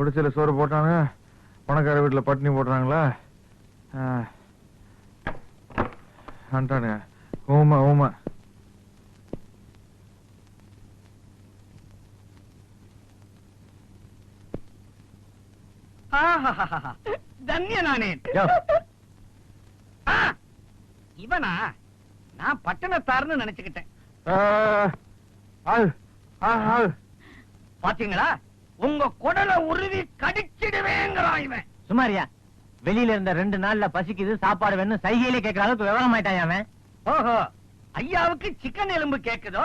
குடிசையில் சோறு போட்டாங்க பணக்கார வீட்டில் பட்டினி போடுறாங்களா? வந்துட்டானுங்க. ஊமை ஊமை. தன்யனானேன் இவனா? நான் பட்டணத்தார்னு நினைச்சுக்கிட்டேன். பாத்தீங்களா? உங்க குடலை உருவி கடிச்சிடுவேங்கிறான் இவன். சுமாரியா வெளியில இருந்த ரெண்டு நாள்ல பசிக்குது சாப்பாடு வேணும் சைகையிலே கேட்கற அளவுக்கு விவரம் அவன்? ஓஹோ ஐயாவுக்கு சிக்கன் எலும்பு கேக்குதோ?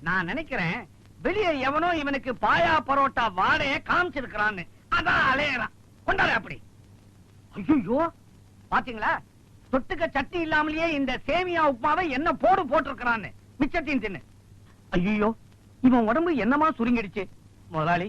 நான் நினைக்கிறேன் வெளியே எவனோ இவனுக்கு பாயா பரோட்டா வாடைய காமிச்சிருக்கிறான்னு. அதான் அலையறான். கொண்டாரு அப்படி. ஐயோ பாத்தீங்களா? தொட்டுக்க சட்னி இல்லாமலேயே இந்த சேமியா உப்புமாவை என்ன போடு போட்டிருக்கிறான்னு. மிச்சத்தையும் தின்னு. ஐயோ இவன் உடம்பு என்னமா சுருங்கிடுச்சு? முதலாளி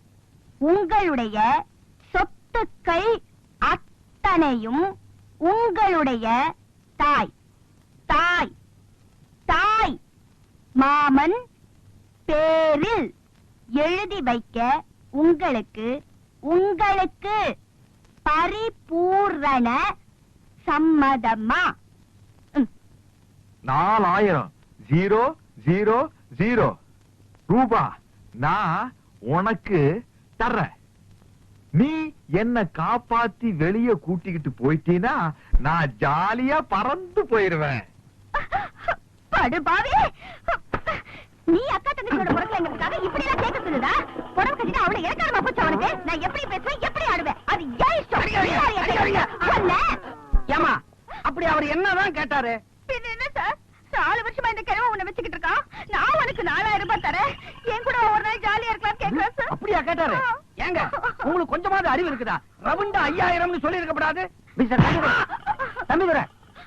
உங்களுடைய சொத்துக்கள் அத்தனையும் உங்களுடைய தாய் தாய் தாய் மாமன் பேரில் எழுதி வைக்க உங்களுக்கு உங்களுக்கு பரிபூரண சம்மதமா? நாலாயிரம். Zero zero zero. ரூபா. நான் உனக்கு தர்றேன் நீ என்ன காப்பாத்தி வெளிய கூட்டிக்கிட்டு போயிட்டீனா நான் ஜாலியா பறந்து போயிருவேன். படுபாவி நீ அக்கா தங்கச்சியோட பிறக்கலைங்கிறதுக்காக இப்படி எல்லாம் கேட்க சொல்லுதா? புடவை கட்டிட்டு அவளை இறக்காரமா போச்சு அவனுக்கு நான் எப்படி பேசுவேன்? எப்படி ஆடுவேன்? அது ஏன் இஷ்டம். ஏமா அப்படி அவர் என்னதான் கேட்டாரு? பின்ன என்ன சார்? நாலு வருஷமா இந்த கிழமை உன்னை வச்சுக்கிட்டு இருக்கான். நான் உனக்கு நாலாயிரம் ரூபாய் தரேன். என் கூட ஒரு நாள் ஜாலியா இருக்கலாம் கேட்கிறேன் சார் அப்படியா கேட்டாரு? ஏங்க உங்களுக்கு கொஞ்சமாவது அறிவு இருக்குதா? ரவுண்டா ஐயாயிரம்னு சொல்லி இருக்கப்படாது தம்பிதுரை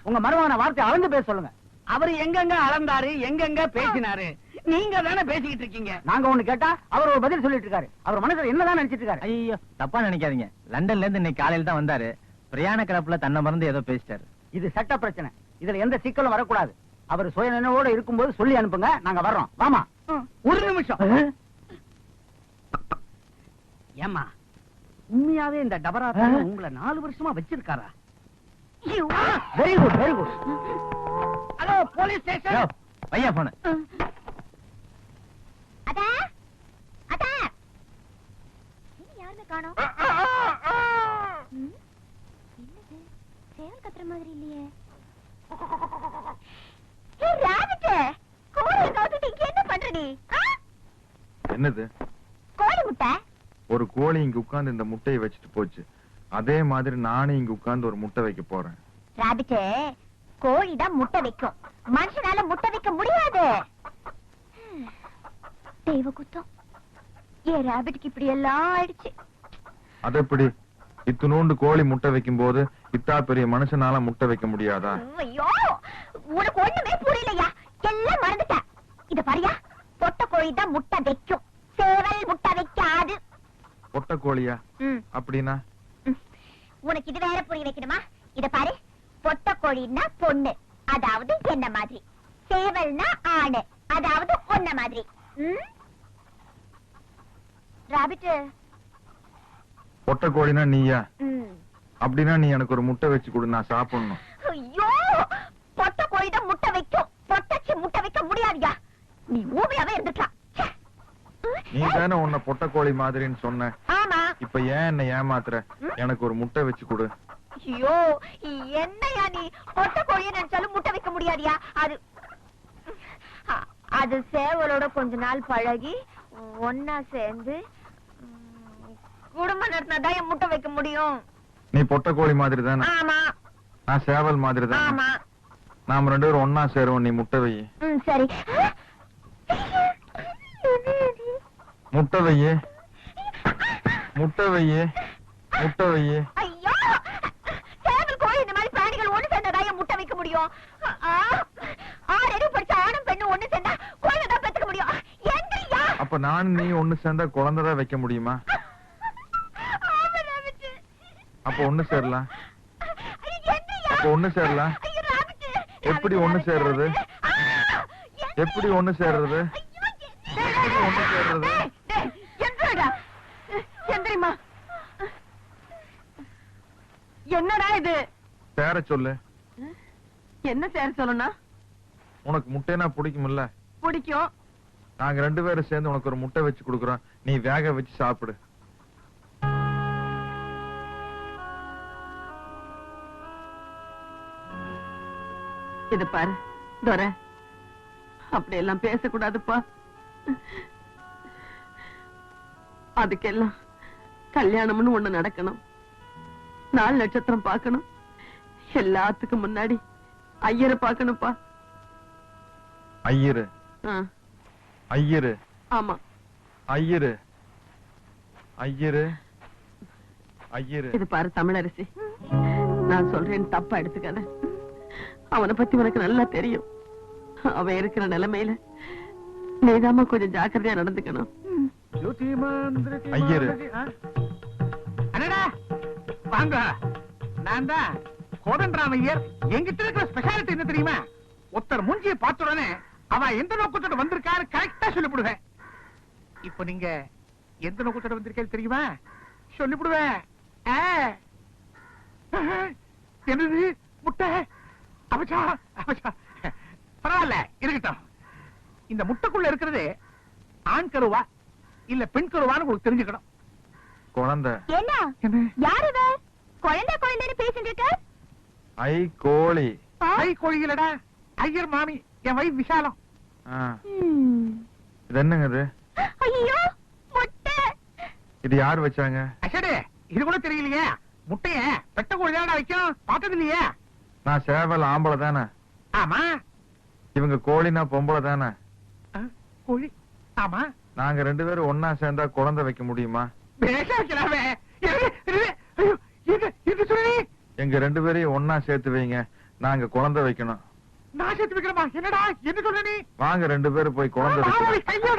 உங்க மருமகன வார்த்தை அளந்து பேச சொல்லுங்க. அவர் எங்கெங்க அளந்தாரு எங்கெங்க பேசினாரு? நீங்க தானே பேசிக்கிட்டு இருக்கீங்க. நாங்க ஒண்ணு கேட்டா அவர் ஒரு பதில் சொல்லிட்டு இருக்காரு. அவர் மனசுல என்னதான் நினைச்சிட்டு இருக்காரு? ஐயோ தப்பா நினைக்காதீங்க. லண்டன்ல இருந்து இன்னைக்கு காலையில தான் வந்தாரு. பிரயாண கிளப்புல தன்னை மறந்து ஏதோ பேசிட்டாரு. இது சட்ட பிரச்சனை. இதுல எந்த சிக்கலும் வரக்கூடாது. அவர் சுய நினைவோட இருக்கும்போது சொல்லி அனுப்புங்க. நாங்க வர்றோம். வாமா. ஒரு நிமிஷம். ஏமா உண்மையாவே இந்த டபரா உங்களை நாலு வருஷமா வச்சிருக்காரா. Very good very good hello police station. யோ, பையா போன அடா அடா இன்னும் யாருமே காணோம்? என்னது? சேவல் கத்துற மாதிரி இல்லையே! கோழியை கவுத்துட்டு இங்க என்ன பண்ற நீ? என்னது? கோழி முட்டை. ஒரு கோழி இங்க உட்கார்ந்து இந்த முட்டையை வச்சுட்டு போச்சு. அதே மாதிரி நானும் இங்க உட்கார்ந்து ஒரு முட்டை வைக்க போறேன். ராபிட் கோழி தான் முட்டை வைக்கும். மனுஷனால முட்டை வைக்க முடியாது. தெய்வ குத்தம் ஏன் ராபிட்க்கு இப்படி எல்லாம் ஆயிடுச்சு? அது எப்படி? இத்தினூண்டு கோழி முட்டை வைக்கும் போது இத்தா பெரிய மனுஷனால முட்டை வைக்க முடியாதா? ஐயோ உனக்கு ஒண்ணுமே புரியலையா? எல்லாம் மறந்துட்ட இத பாரியா பொட்ட கோழி தான் முட்டை வைக்கும் சேவல் முட்டை வைக்காது பொட்ட கோழியா? அப்படின்னா. உனக்கு இது வேற புரிய வைக்கணுமா? இத பாரு. பொட்ட கோழின்னா பொண்ணு. அதாவது என்ன மாதிரி? சேவல்னா ஆணு அதாவது ஒன்ன மாதிரி? ராபிட் பொட்ட கோழினா நீயா. அப்படின்னா நீ எனக்கு ஒரு முட்டை வச்சு கொடு நான் சாப்பிடணும். ஐயோ! பொட்ட கோழி தான் முட்டை வைக்கும். பொட்டச்சி முட்டை வைக்க முடியாதுயா? நீ ஊமையாவே இருந்துக்கலாம். நீ தானே உன்னை பொட்டக்கோழி மாதிரின்னு சொன்ன. இப்ப ஏன் என்ன ஏமாத்துற? எனக்கு ஒரு முட்டை வச்சு கொடு. ஐயோ என்னையா நீ? பொட்ட கோழிய நினைச்சாலும் முட்டை வைக்க முடியாதியா? அது அது சேவலோட கொஞ்ச நாள் பழகி ஒன்னா சேர்ந்து குடும்பம் நடத்தினாதான் என் முட்டை வைக்க முடியும். நீ பொட்டக்கோழி மாதிரி தானே ஆமா. நான் சேவல் மாதிரி தானே ஆமா. நாம ரெண்டு பேரும் ஒன்னா சேருவோம் நீ முட்டை வை. சரி. முட்டை வையே. முட்டை வையே முட்டை வையே ஐயோ சேவல் கோழி இந்த மாதிரி பிராணிகள் ஒண்ணு சேர்ந்தாதான் என் முட்டை வைக்க முடியும் ஆ, ஆறு அறிவு படிச்ச ஆணும் பெண்ணும் ஒண்ணு சேர்ந்தா கோழியை தான் பெத்துக்க முடியும் எங்கய்யா அப்ப நான் நீ ஒண்ணு சேர்ந்தா குழந்தைதான் வைக்க முடியுமா. அப்ப ஒண்ணு சேரலாம்? அப்ப ஒண்ணு சேரலாம். எப்படி ஒண்ணு ராபிட்டு, சேர்றது? எப்படி ஒண்ணு சேர்றது? ஐயோ, எப்படி ஒண்ணு சேர்றது? சேர சொல்லு. என்ன சேர சொல்லணும் உனக்கு முட்டைனா பிடிக்கும்ல? பிடிக்கும். நாங்க ரெண்டு பேரும் சேர்ந்து உனக்கு ஒரு முட்டை வச்சு கொடுக்குறோம். நீ வேக வச்சு சாப்பிடு. இது பாரு துரை. அப்படி எல்லாம் பேசக்கூடாதுப்பா. அதுக்கெல்லாம் கல்யாணம்னு ஒண்ணு நடக்கணும். நாலு நட்சத்திரம் பார்க்கணும். எல்லாத்துக்கும் முன்னாடி ஐயரை பார்க்கணும்ப்பா. ஐயரு. ஆ, ஐயரு. ஆமா. ஐயரு. ஐயரு. ஐயரு. இது பாரு தமிழரசி. நான் சொல்றேன் தப்பா எடுத்துக்காத. அவனை பத்தி உனக்கு நல்லா தெரியும். அவன் இருக்கிற நிலைமையில நீதாம்மா கொஞ்சம் ஜாக்கிரதையா நடந்துக்கணும். ஐயரு. வாங்க. நான் தான். கோதண்டராம் ஐயர் எங்கிட்ட இருக்கிற ஸ்பெஷாலிட்டி என்ன தெரியுமா? ஒருத்தர் மூஞ்சியை பார்த்த உடனே அவ எந்த நோக்கத்தோட வந்திருக்காரு கரெக்டா சொல்லிவிடுவேன். இப்போ நீங்க எந்த நோக்கத்தோட வந்திருக்கேன்னு தெரியுமா? சொல்லிவிடுவேன். ஆ. என்னது? முட்டை? அவச்சா அவச்சா பரவாயில்ல இருக்கட்டும். இந்த முட்டைக்குள்ள இருக்கிறது ஆண் கருவா இல்ல பெண் கருவான்னு உங்களுக்கு தெரிஞ்சுக்கணும். குழந்தை. என்ன? என்ன? யார் குழந்தை குழந்தைன்னு பேசிட்டு இருக்க? ஐ கோழி? ஐ கோழிகளடா ஐயர் மாமி என் வைஃப் விஷாலம். இது என்னங்க இது ஐயோ முட்டை இது யார் வச்சாங்க அஷடே இது கூட தெரியலையே முட்டைய பெட்ட கோழி தானடா வைக்கும் பார்த்தது இல்லையே நான் சேவல் ஆம்பளை தானே ஆமா இவங்க கோழினா பொம்பளை தானே கோழி ஆமா நாங்க ரெண்டு பேரும் ஒன்னா சேர்ந்தா குழந்தை வைக்க முடியுமா பேச வைக்கலாமே எங்க ரெண்டு பேரையும் ஒன்னா சேர்த்து வைங்க. நாங்க குழந்தை வைக்கணும். நான் சேர்த்து வைக்கிறமா என்னடா? என்ன சொல்ற நீ? வாங்க ரெண்டு பேரும் போய் குழந்தை வைக்கணும். ஐயோ.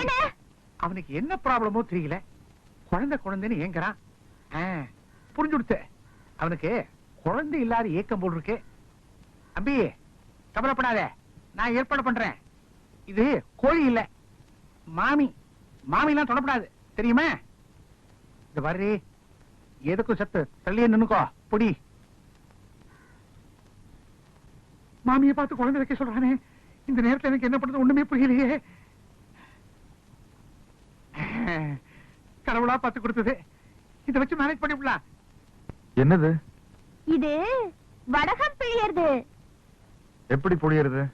என்ன? அவனுக்கு என்ன ப்ராப்ளமோ தெரியல. குழந்தை குழந்தைன்னு ஏங்குறான். புரிஞ்சு கொடுத்த. அவனுக்கு குழந்தை இல்லாத ஏக்கம் போல் இருக்கு. அம்பி கவலைப்படாத. நான் ஏற்பாடு பண்றேன். இது கோழி இல்ல. மாமி மாமி எல்லாம் தொடப்படாது தெரியுமா? இந்த பாரு எதுக்கும் சத்து? தள்ளியே நின்னுக்கோ. பொடி. மாமியை பார்த்து குழந்தை வைக்க சொல்றானே. இந்த நேரத்துல எனக்கு என்ன பண்றது ஒண்ணுமே புரியலையே. கடவுளா பார்த்து கொடுத்தது. இதை வச்சு மேனேஜ் பண்ணிவிடலாம் என்னது? இது வடகம் பிழியறது. எப்படி புளியறது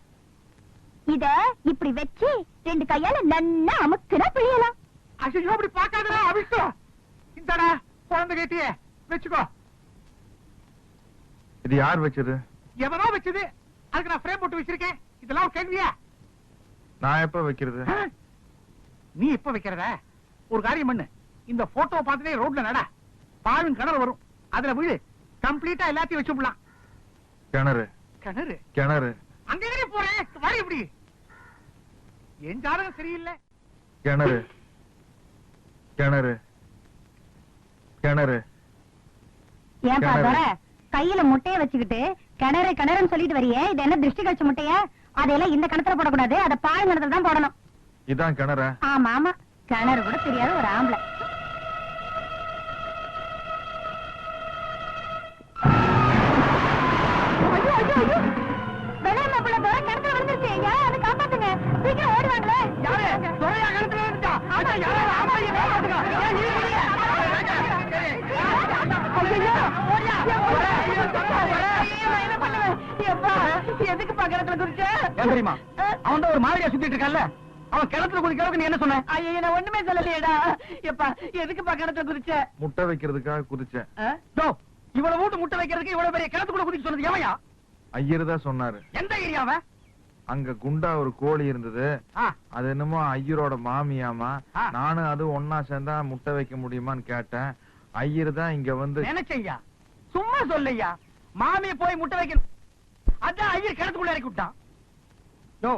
இத இப்படி வச்சு ரெண்டு கையால நன்னா அமுக்குனா பிழியலாம். ஐயோ அப்படி பார்க்காதடா அவிஷ்டோ இந்தடா குழந்தை கேட்டியே வச்சுக்கோ. இது யார் வச்சது? எவனோ வச்சது? அதுக்கு நான் ஃப்ரேம் போட்டு வச்சிருக்கேன். இதெல்லாம் ஒரு கேள்வியா? நான் எப்ப வைக்கிறது? நீ எப்ப வைக்கிறத? ஒரு காரியம் பண்ணு. இந்த போட்டோ பார்த்துட்டே ரோட்ல நட. பாழும் கிணறு வரும். அதுல விழு. கம்ப்ளீட்டா எல்லாத்தையும் வச்சு விடலாம். கிணறு. கிணறு? கிணறு. அங்க எங்கே போறேன் வர எப்படி என் ஜாதகம் சரியில்லை. கிணறு. கிணறு. கிணறு. ஏன்பா. துரை கையில முட்டைய வச்சுக்கிட்டு கிணறு கிணறுன்னு சொல்லிட்டு வரியே. இது என்ன திருஷ்டி கழிச்ச முட்டைய? அதையெல்லாம் இந்த கணத்துல போடக்கூடாது. அத பால் கிணத்துல தான் போடணும். இதான் கிணறா? ஆமா ஆமா. கிணறு கூட தெரியாத ஒரு ஆம்பளை. என்ன பண்ணுவேன் எப்பா எதுக்குப்பா கிணத்துல குதிச்ச ஏன் தெரியுமா? அவன் தான் ஒரு மாதிரியா சுத்திட்டு இருக்கான்ல. அவன் கிணத்துல குதிக்கிறதுக்கு நீ என்ன சொன்ன? ஐயோ நான் ஒண்ணுமே சொல்லலையேடா. எப்பா முட்டை வைக்கிறதுக்காக இவ்வளவு வீட்டு முட்டை வைக்கிறதுக்கு இவ்வளவு பெரிய கிணத்துக்குள்ள குதிக்க சொன்னது எவையா? ஐயர் தான் சொன்னாரு. எந்த ஏரியாவ? அங்க குண்டா ஒரு கோழி இருந்தது. அது என்னமோ ஐயரோட மாமியாமா. நானும் அது ஒன்னா சேர்ந்தா முட்டை வைக்க முடியுமான்னு கேட்டேன். ஐயர் தான் இங்க வந்து நினைச்சையா சும்மா சொல்லையா? மாமிய போய் முட்டை வைக்கணும். அதான் ஐயர் கிணத்துக்குள்ள இறக்கி விட்டான். டோ,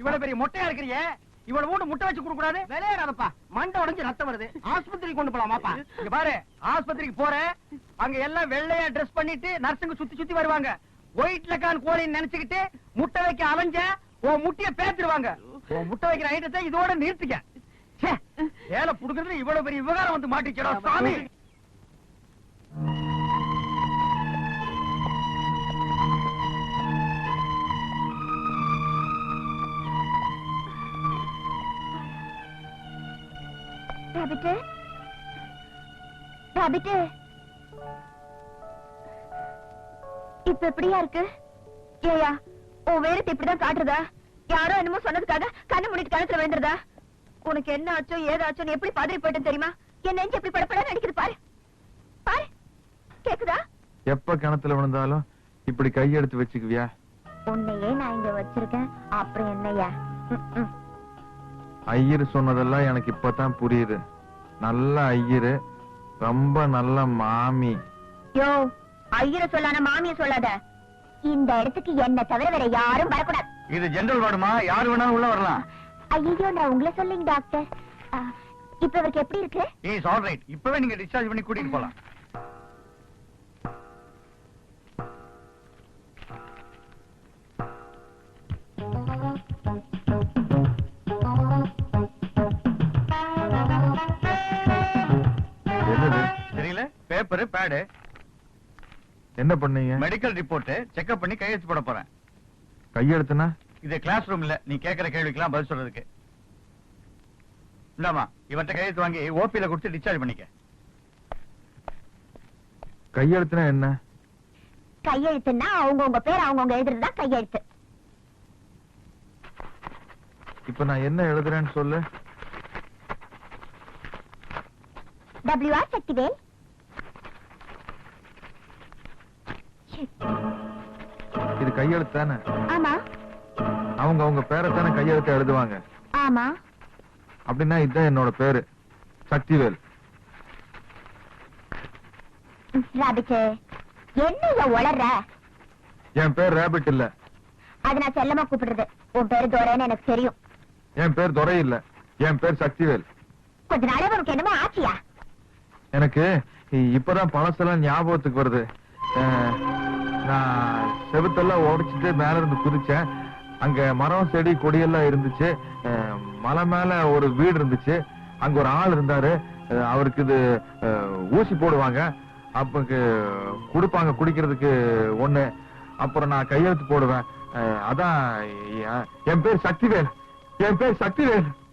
இவ்வளவு பெரிய மொட்டையா இருக்கிறியே. இவ்வளவு வீட்டு முட்டை வச்சு கொடுக்க கூடாது விளையாடாதப்பா. மண்டை உடைஞ்சு ரத்தம் வருது. ஆஸ்பத்திரிக்கு கொண்டு போலாமாப்பா இங்க பாரு ஆஸ்பத்திரிக்கு போறேன். அங்க எல்லாம் வெள்ளையா ட்ரெஸ் பண்ணிட்டு நர்சுங்க சுத்தி சுத்தி வருவாங்க. ஒயிட் லக்கான் கோழின்னு நினைச்சுக்கிட்டு முட்டை வைக்க அலைஞ்ச உன் முட்டைய பேத்துருவாங்க. உன் முட்டை வைக்கிற ஐட்டத்தை இதோட நிறுத்திக்க. ச்சே, வேலை புடுக்கிறதுல இவ்வளவு பெரிய விவகாரம் வந்து மாட்டிச்சடா சாமி. ராபிட்டு? ராபிட்டு? இப்ப எப்படியா இருக்கு? ஏயா உன் வேறத்தை இப்படிதான் காட்டுறதா? யாரோ என்னமோ சொன்னதுக்காக கண்ணு மூடிட்டு கழுத்துல விழுந்துருதா உனக்கு என்ன ஆச்சோ ஏதாச்சோ எப்படி பதறி போயிட்டு தெரியுமா? என் நெஞ்சு எப்படி படப்பட நடிக்குது பாரு. பாரு. கேக்குதா? எப்ப கிணத்துல விழுந்தாலும் இப்படி கையெடுத்து வச்சுக்குவியா? உன்னையே நான் இங்க வச்சிருக்கேன். அப்புறம் ம். ஐயர் சொன்னதெல்லாம் எனக்கு இப்பதான் புரியுது. நல்ல ஐயரு ரொம்ப நல்ல மாமி. யோ ஐயரை சொல்லான மாமிய சொல்லாத. இந்த இடத்துக்கு என்ன தவிர வேற யாரும் வரக்கூடாது. இது ஜெனரல் வார்டுமா யாரு வேணாலும் உள்ள வரலாம். ஐயோ நான் உங்களை சொல்லிங்க டாக்டர் இப்ப இவருக்கு எப்படி இருக்கு? இஸ் ஆல் ரைட் இப்பவே நீங்க டிஸ்சார்ஜ் பண்ணி கூட்டிட்டு போலாம். பேப்பர் பேடு என்ன பண்ணீங்க? மெடிக்கல் ரிப்போர்ட் செக்அப் பண்ணி கையெழுத்து போட போறேன். கையெழுத்துனா இது கிளாஸ் ரூம் இல்ல. நீ கேக்குற கேள்விக்கெல்லாம் பதில் சொல்றதுக்கு. இந்தாமா இவன்ட்ட கையெழுத்து வாங்கி ஓபில கொடுத்து டிஸ்சார்ஜ் பண்ணிக்க. கையெழுத்துனா என்ன? கையெழுத்துன்னா அவங்க உங்க பேர் அவங்க உங்க எழுதுறதுதான் கையெழுத்து இப்ப நான் என்ன எழுதுறேன்னு சொல்லு. டபிள்யூ ஆர் சக்திவேல் இது கையெழுத்து தானே ஆமா. அவங்க அவங்க பேரை தானே கையெழுத்து எழுதுவாங்க. ஆமா. அப்படின்னா இதுதான் என்னோட பேரு. சக்திவேல். ராபிச்சு என்ன உளர்ற? என் பேர் ரேபிட் இல்ல. அது நான் செல்லமா கூப்பிடுறது. உன் பேரு தோரன்னு எனக்கு தெரியும். என் பேர் துரை இல்ல. என் பேர் சக்திவேல். கொஞ்ச நாளே உனக்கு என்னமோ ஆச்சியா? எனக்கு இப்பதான் பழசெல்லாம் ஞாபகத்துக்கு வருது. நான் செவுத்தெல்லாம் உடைச்சிட்டு மேல இருந்து குதிச்சேன். அங்க மரம் செடி கொடியெல்லாம் இருந்துச்சு. மலை மேல ஒரு வீடு இருந்துச்சு. அங்க ஒரு ஆள் இருந்தாரு. அவருக்கு இது ஊசி போடுவாங்க. அப்ப கொடுப்பாங்க குடிக்கிறதுக்கு ஒண்ணு. அப்புறம் நான் கையெழுத்து போடுவேன். அதான் என்- என் பேர் சக்திவேல். என் பேர் சக்திவேல்.